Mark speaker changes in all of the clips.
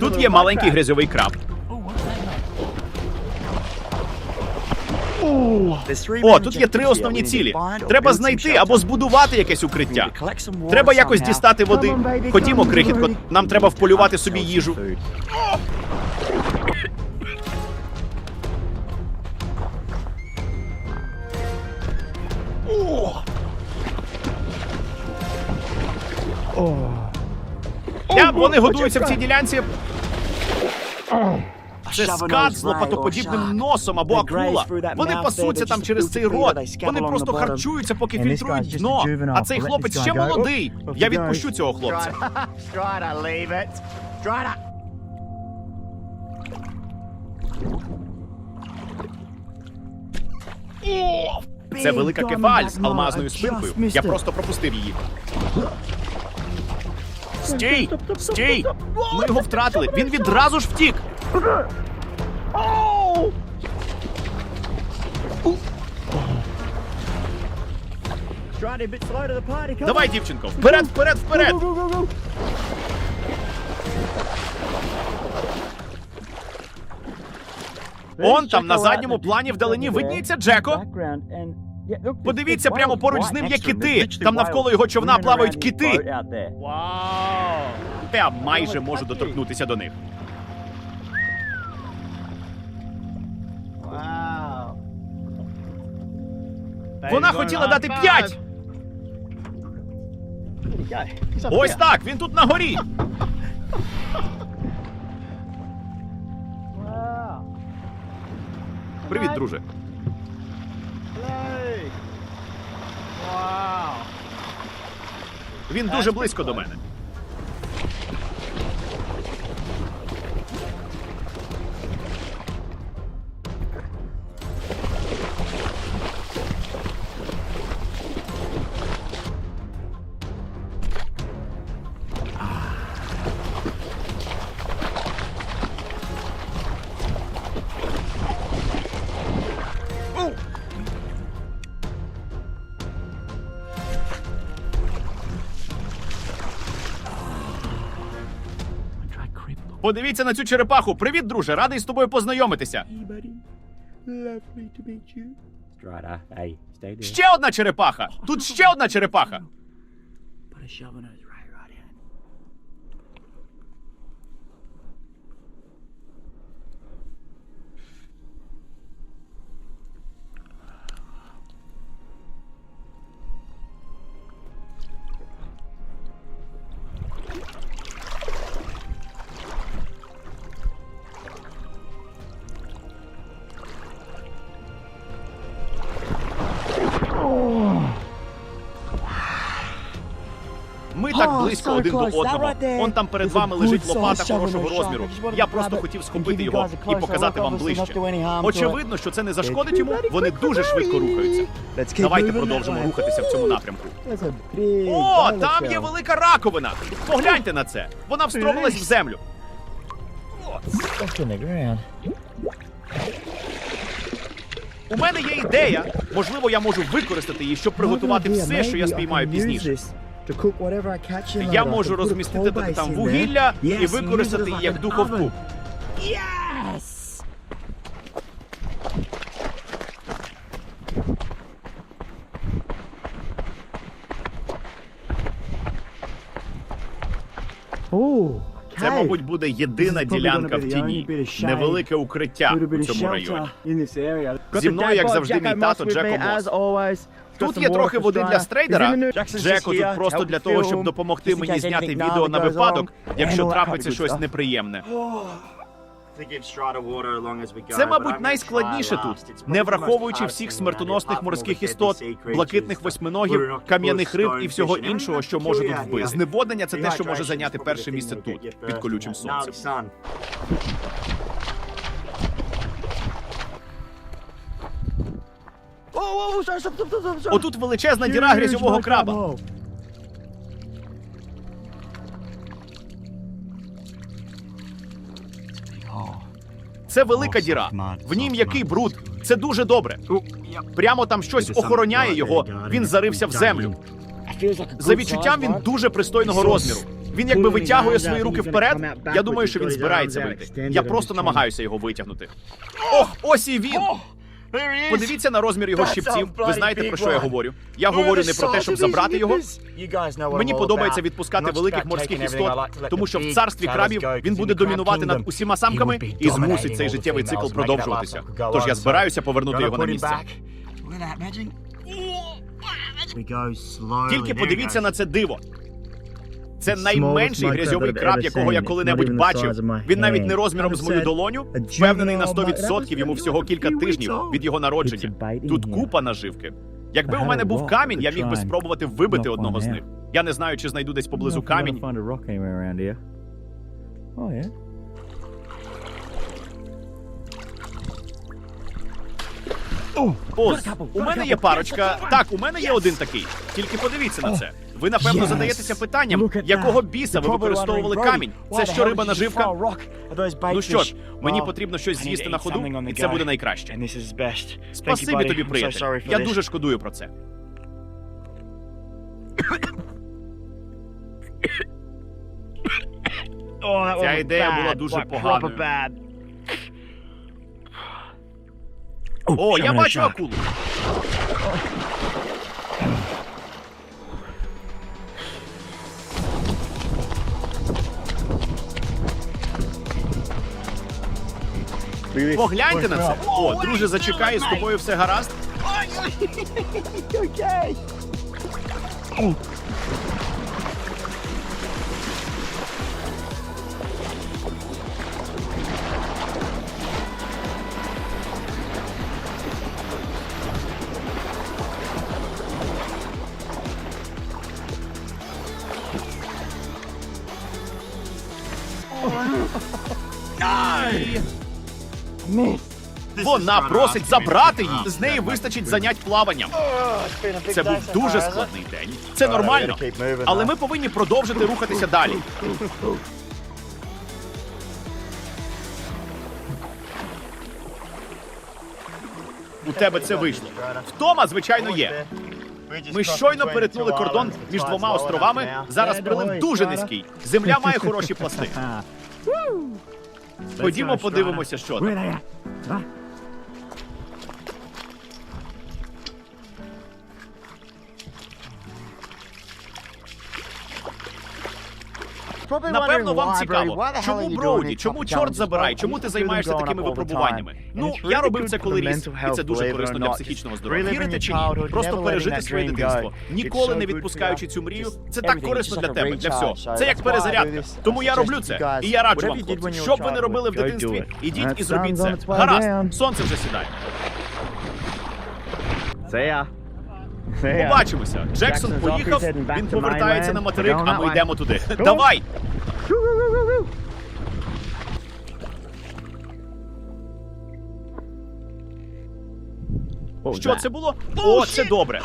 Speaker 1: Тут є маленький грязьовий краб. О, тут є три основні цілі. Треба знайти або збудувати якесь укриття. Треба якось дістати води. Ходімо, крихітко, нам треба вполювати собі їжу. Я, вони годуються в цій ділянці. Це скат з лопатоподібним носом або акула. Вони пасуться там через цей рот. Вони просто харчуються, поки фільтрують дно. А цей хлопець ще молодий. Я відпущу цього хлопця. Це велика кефаль з алмазною спинкою. Я просто пропустив її. Стій! Стій! Ми його втратили. Він відразу ж втік. Давай, дівчинко, вперед, вперед, вперед! Он там на задньому плані вдалині видніється Джеко. Подивіться, прямо поруч з ним є кити. Там навколо його човна плавають кити. Я майже можу доторкнутися до них. Вона хотіла дати п'ять. Ось так, він тут на горі. Привіт, друже. Він дуже близько до мене. Подивіться на цю черепаху. Привіт, друже. Радий з тобою познайомитися.
Speaker 2: There.
Speaker 1: Ще одна черепаха. Тут ще одна черепаха. Ми так близько один до одного. Он там перед вами лежить лопата хорошого розміру. Я просто хотів схопити його і показати вам ближче. Очевидно, що це не зашкодить йому. Вони дуже швидко рухаються. Давайте продовжимо рухатися в цьому напрямку. О, там є велика раковина. Погляньте на це. Вона встромилась в землю. У мене є ідея. Можливо, я можу використати її, щоб приготувати все, що я спіймаю пізніше. Я можу розмістити там вугілля і використати її як духовку. Це, мабуть, буде єдина ділянка в тіні. Невелике укриття у цьому районі. Зі мною, як завжди, мій тато Джеко Мос. Тут є трохи води для стрейдера. Джеко тут просто для того, щоб допомогти мені зняти відео на випадок, якщо трапиться щось неприємне. Це, мабуть, найскладніше тут, не враховуючи всіх смертоносних морських істот, блакитних восьминогів, кам'яних риб і всього іншого, що може тут вбити. Зневоднення це те, що може зайняти перше місце тут, під колючим сонцем. Отут величезна діра грязьового краба. Це велика діра. В ній м'який бруд. Це дуже добре. Прямо там щось охороняє його. Він зарився в землю. За відчуттям він дуже пристойного розміру. Він якби витягує свої руки вперед. Я думаю, що він збирається вийти. Я просто намагаюся його витягнути. Ох, ось і він! Подивіться на розмір його щипців. Ви знаєте про що я говорю? Я говорю не про те, щоб забрати його. Мені подобається відпускати великих морських істот, тому що в царстві крабів він буде домінувати над усіма самками і змусить цей життєвий цикл продовжуватися. Тож я збираюся повернути його на місце. Тільки подивіться на це диво. Це найменший грязьовий краб, якого я коли-небудь бачив. Він навіть не розміром з мою долоню. Впевнений на 100% йому всього кілька тижнів від його народження. Тут купа наживки. Якби у мене був камінь, я міг би спробувати вибити одного з них. Я не знаю, чи знайду десь поблизу камінь.
Speaker 2: Oh,
Speaker 1: у мене є парочка. Так, у мене є один такий. Тільки подивіться на це. Ви напевно задаєтеся питанням, якого біса ви використовували камінь? Це що риба наживка? Ну що ж, мені потрібно щось з'їсти на ходу, і це буде найкраще. Спасибі тобі, приятель. Я дуже шкодую про це.
Speaker 2: Oh,
Speaker 1: Ця ідея була дуже
Speaker 2: like,
Speaker 1: О, я бачу акулу. Погляньте на це. О, друже, зачекай, з тобою все гаразд.
Speaker 2: Okay.
Speaker 1: Вона просить забрати її. З неї вистачить занять плаванням. Це був дуже складний день. Це нормально. Але ми повинні продовжити рухатися далі. У тебе це вийшло. Втома, звичайно, є. Ми щойно перетнули кордон між двома островами. Зараз прилив дуже низький. Земля має хороші пласти. Ходімо, подивимося, що там. Напевно, вам цікаво, чому Броуді, чому чорт забирай, чому ти займаєшся такими випробуваннями? Ну, я робив це коли ріс, і це дуже корисно для психічного здоров'я. Вірите чи ні? Просто пережити своє дитинство, ніколи не відпускаючи цю мрію. Це так корисно для тебе, для всього. Це як перезарядка. Тому я роблю це, і я раджу вам, хлопці, що б ви не робили в дитинстві, ідіть і зробіть це. Гаразд, сонце вже сідає.
Speaker 2: See ya.
Speaker 1: Побачимося. Джексон поїхав, він повертається на материк, а ми йдемо туди. Давай! Що це було? О, це добре.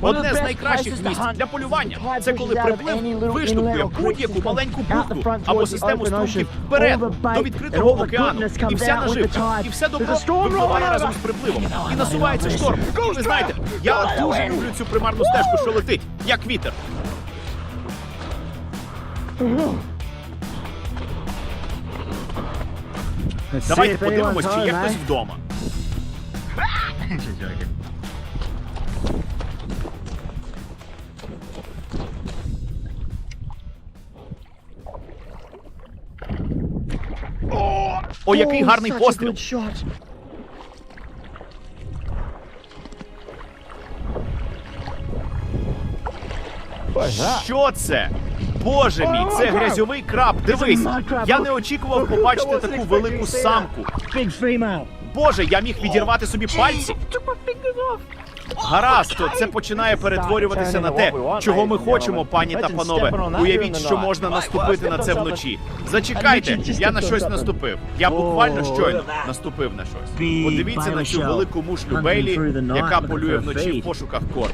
Speaker 1: Одне з найкращих місць для полювання це коли приплив виштовхує будь-яку маленьку бухту або систему струмків вперед до відкритого океану. І вся наживка, і все добро випливає разом з припливом. І насувається шторм. І ви знаєте, я дуже люблю цю примарну стежку, що летить, як вітер. Давайте подивимось, чи є хтось вдома. О, який гарний постріл! Що це? Боже мій, це грязьовий краб. Дивись, я не очікував побачити таку велику самку. Боже, я міг відірвати собі пальці. Гаразд, то це починає перетворюватися на те, чого ми хочемо, пані та панове. Уявіть, що можна наступити на це вночі. Зачекайте, я на щось наступив. Я буквально щойно наступив на щось. Подивіться на цю велику мушлю Бейлі, яка полює вночі в пошуках корму.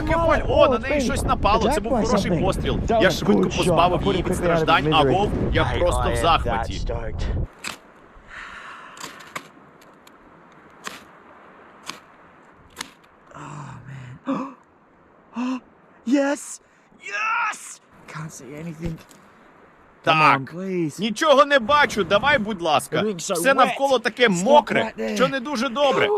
Speaker 1: Яка кефаль? О, на неї щось напало. Це був хороший постріл. Я швидко позбавив її від страждань, а вовк я просто в захваті.
Speaker 2: Yes! Yes! Can't see anything.
Speaker 1: Так. Нічого не бачу, давай, будь ласка. Все навколо таке мокре, що не дуже добре.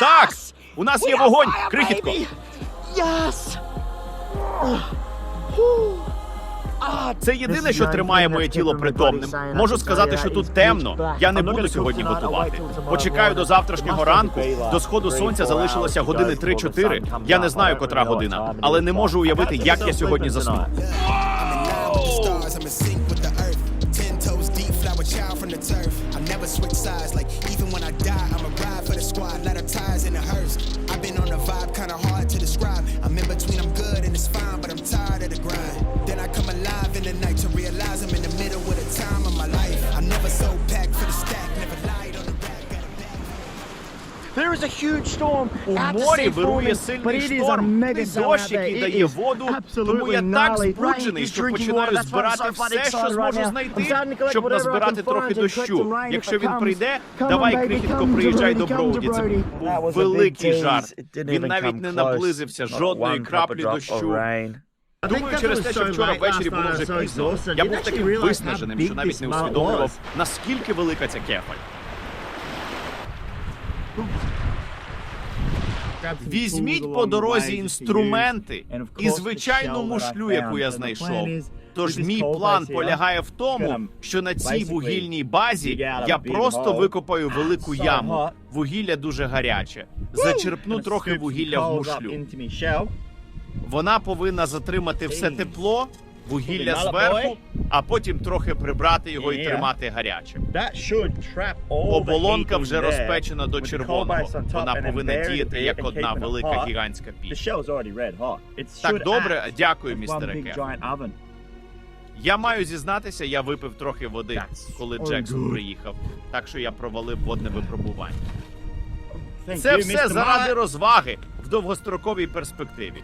Speaker 1: Так, у нас є вогонь, крихітко. Це єдине, що тримає моє тіло притомним. Можу сказати, що тут темно. Я не буду сьогодні готувати. Почекаю до завтрашнього ранку. До сходу сонця залишилося години 3-4. Я не знаю, котра година, але не можу уявити, як я сьогодні засну. У морі вирує сильний шторм, і дощ, який дає воду. Тому я так збуджений, що починаю збирати все, що зможу знайти, щоб назбирати трохи дощу. Якщо він прийде, давай, крихітко, приїжджай до Броуді. Це був великий жарт. Він навіть не наблизився жодної краплі дощу. Думаю, через те, що вчора ввечері було вже пізно. Я був таким виснаженим, що навіть не усвідомлював, наскільки велика ця кефаль. Візьміть по дорозі інструменти і звичайну мушлю, яку я знайшов. Тож мій план полягає в тому, що на цій вугільній базі я просто викопаю велику яму. Вугілля дуже гаряче. Зачерпну трохи вугілля в мушлю. Вона повинна затримати все тепло, вугілля зверху, а потім трохи прибрати його і тримати гаряче. Оболонка вже розпечена до червоного. Вона повинна діяти як одна велика гігантська піч. Так добре, дякую, містере Кеф. Я маю зізнатися, я випив трохи води, коли Джексон приїхав, так що я провалив водне випробування. Це все заради розваги в довгостроковій перспективі.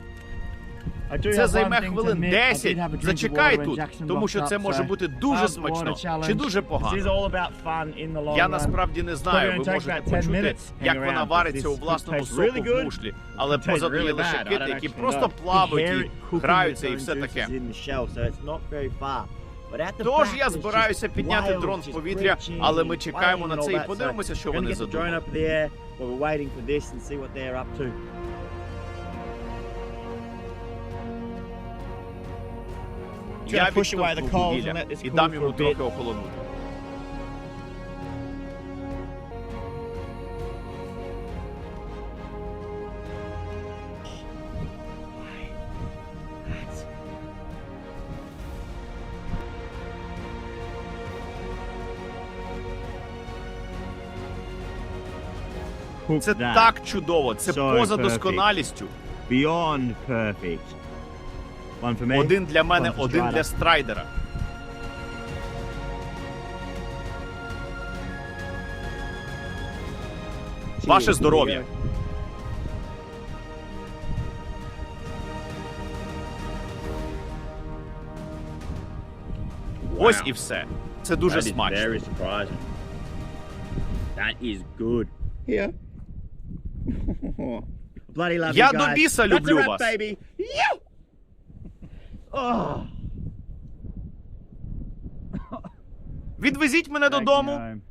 Speaker 1: Це займе хвилин 10. Зачекай тут, тому що це може бути дуже смачно чи дуже погано. Я насправді не знаю. Ви можете почути, як вона вариться у власному соку в мушлі, але позаду є лише кити, які просто плавають і граються і все таке. Тож я збираюся підняти дрон в повітря, але ми чекаємо на це і подивимося, що вони задумали. Я відштовхну вугілля і дам йому трохи охолонути. Це так чудово, це поза досконалістю.
Speaker 2: Beyond perfect. One for me.
Speaker 1: Один для мене,
Speaker 2: One for
Speaker 1: один для страйдера. Ваше здоров'я. Ось і все. Це дуже смачно.
Speaker 2: That is good. Love
Speaker 1: Я до біса люблю вас. Відвезіть мене додому.